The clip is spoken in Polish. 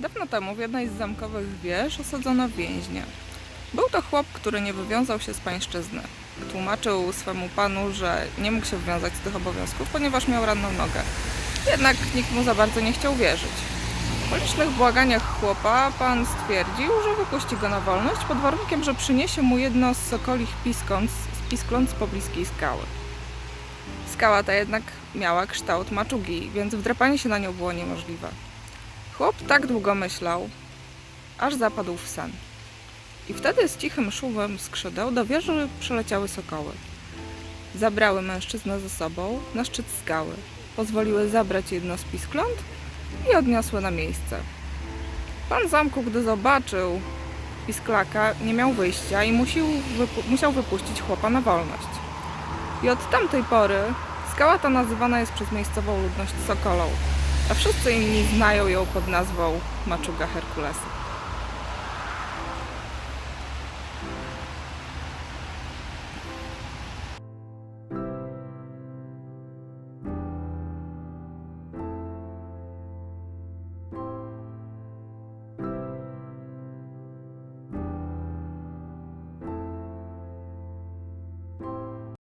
Dawno temu w jednej z zamkowych wież osadzono więźnia. Był to chłop, który nie wywiązał się z pańszczyzny. Tłumaczył swemu panu, że nie mógł się wywiązać z tych obowiązków, ponieważ miał ranną nogę. Jednak nikt mu za bardzo nie chciał wierzyć. Po licznych błaganiach chłopa pan stwierdził, że wypuści go na wolność pod warunkiem, że przyniesie mu jedno z sokolich piskląc, piskląc z pobliskiej skały. Skała ta jednak miała kształt maczugi, więc wdrapanie się na nią było niemożliwe. Chłop tak długo myślał, aż zapadł w sen. I wtedy z cichym szumem skrzydeł do wieży przyleciały sokoły. Zabrały mężczyznę ze sobą na szczyt skały, pozwoliły zabrać jedno z piskląt i odniosły na miejsce. Pan zamku, gdy zobaczył pisklaka, nie miał wyjścia i musiał, wypu- musiał wypuścić chłopa na wolność. I od tamtej pory skała ta nazywana jest przez miejscową ludność Sokolą, a wszyscy inni znają ją pod nazwą Maczuga Herkulesa.